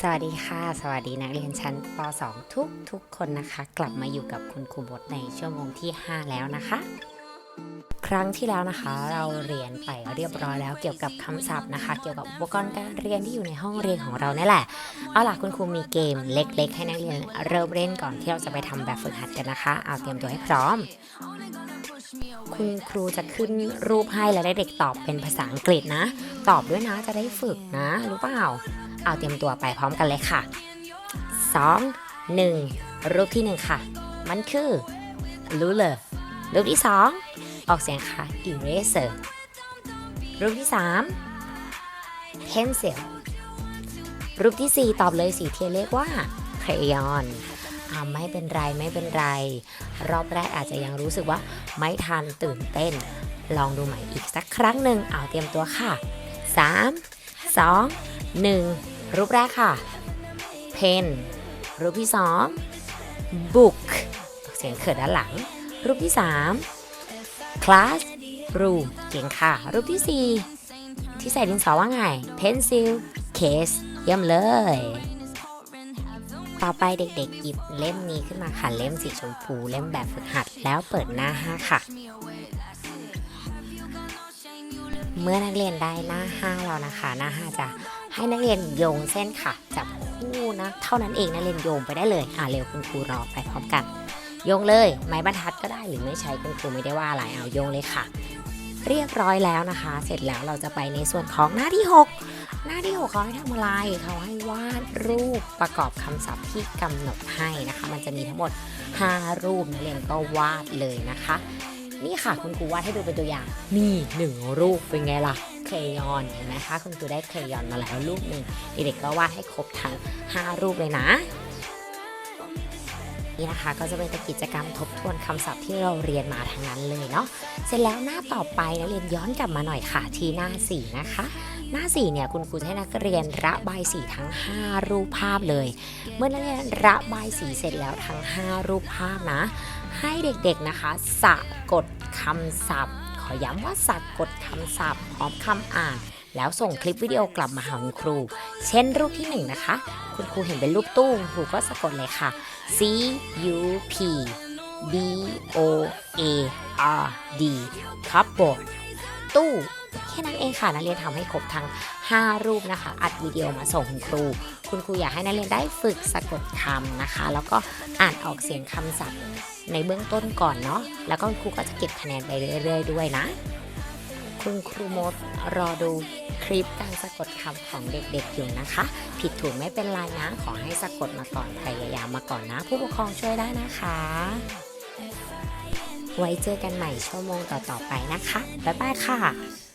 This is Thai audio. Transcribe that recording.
สวัสดีค่ะ สวัสดีนักเรียนชั้นป .2 ทุกทุกคนนะคะ กลับมาอยู่กับคุณครูบดในชั่วโมงที่ 5 แล้วนะคะ ครั้งที่แล้วนะคะ เราเรียนไปเรียบร้อยแล้วเกี่ยวกับคำศัพท์นะคะ เกี่ยวกับอุปกรณ์การเรียนที่อยู่ในห้องเรียนของเรานี่แหละเอาล่ะคุณครูมีเกมเล็ก ๆ ให้นักเรียนเริ่มเล่นก่อนที่เราจะไปทำแบบฝึกหัดกันนะคะ เอาเตรียมตัวให้พร้อมคุณครูจะขึ้นรูปให้แล้วได้เด็กตอบเป็นภาษาอังกฤษนะ ตอบด้วยนะจะได้ฝึกนะ รู้เปล่า เอาเตรียมตัวไปพร้อมกันเลยค่ะ 2 1 รูปที่ 1 ค่ะ มันคือ ruler รูปที่ 2 ออกเสียงค่ะ eraser รูปที่ 3 pencil รูปที่ 4 ตอบเลยสีเทียนเรียกว่า crayon อ่าไม่เป็นไรไม่เป็นไร รอบแรกอาจจะยังรู้สึกว่าไม่ทันตื่นเต้น ลองดูใหม่อีกสักครั้งหนึ่งเอาเตรียมตัวค่ะ 3 2 1 รูปแรกค่ะ pen รูปที่2 book เสียงเขิดด้านหลัง รูปที่3 class room เก่งค่ะ รูปที่4ที่ใส่ดินสอว่าไง pencil case เยี่ยมเลย ต่อไปเด็กๆ หยิบเล่มนี้ขึ้นมาค่ะ เล่มสีชมพูเล่มแบบฝึกหัดแล้วเปิดหน้า5ค่ะเมื่อนักเรียนได้หน้า5แล้วนะคะ หน้า5จะ ให้นักเรียนโยงเส้นค่ะ จับคู่นะ เท่านั้นเองนักเรียนโยงไปได้เลย อ่าเร็วคุณครูรอไปพร้อมกัน โยงเลย ไม้บรรทัดก็ได้หรือไม่ใช้คุณครูไม่ได้ว่าอะไรเอาโยงเลยค่ะ เรียบร้อยแล้วนะคะ เสร็จแล้วเราจะไปในส่วนของหน้าที่ 6 หน้าที่ 6 เขาให้ทำอะไรเขาให้วาดรูปประกอบคำศัพท์ที่กำหนดให้นะคะ มันจะมีทั้งหมด 5 รูปนักเรียนก็วาดเลยนะคะนี่ค่ะคุณครูวาดให้ดูเป็นตัวอย่าง นี่หนึ่งรูปเป็นไงล่ะ เคยอนเห็นไหมคะคุณครูได้เคยอนมาแล้วรูปหนึ่งเด็กๆก็วาดให้ครบทั้ง 5 รูปเลยนะนี่นะคะก็จะเป็นกิจกรรมทบทวนคำศัพท์ที่เราเรียนมาทั้งนั้นเลยเนาะเสร็จแล้วหน้าต่อไปนักเรียนย้อนกลับมาหน่อยค่ะที่หน้า 4 นะคะ หน้า 4 เนี่ยคุณครูให้นักเรียนระบายสีทั้ง 5 รูปภาพเลย เมื่อนักเรียนระบายสีเสร็จแล้วทั้ง 5 รูปภาพนะ ให้เด็กๆนะคะ สะกดคำศัพท์ อย้ำว่าสะกดคำศัพท์พร้อมคำอ่าน แล้วส่งคลิปวิดีโอกลับมาหาคุณครู เช่นรูปที่ 1 นะคะ คุณครูเห็นเป็นรูปตู้คุณครูก็สะกดเลยค่ะ C U P B O A R D cupboard ตู้แค่นั้นเองค่ะนักเรียนทำให้ครบทั้ง 5 รูปนะคะ อัดวิดีโอมาส่งคุณครู คุณครูอยากให้นักเรียนได้ฝึกสะกดคำนะคะ แล้วก็อ่านออกเสียงคำศัพท์ในเบื้องต้นก่อนเนาะแล้วก็คุณครูก็จะเก็บคะแนนไปเรื่อย ๆ ด้วยนะ คุณครูมดรอดูคลิปการสะกดคำของเด็กๆอยู่นะคะ ผิดถูกไม่เป็นไรนะ ขอให้สะกดมาก่อนพยายามมาก่อนนะ ผู้ปกครองช่วยได้นะคะ ไว้เจอกันใหม่ชั่วโมงต่อๆไปนะคะ บ๊ายบายค่ะ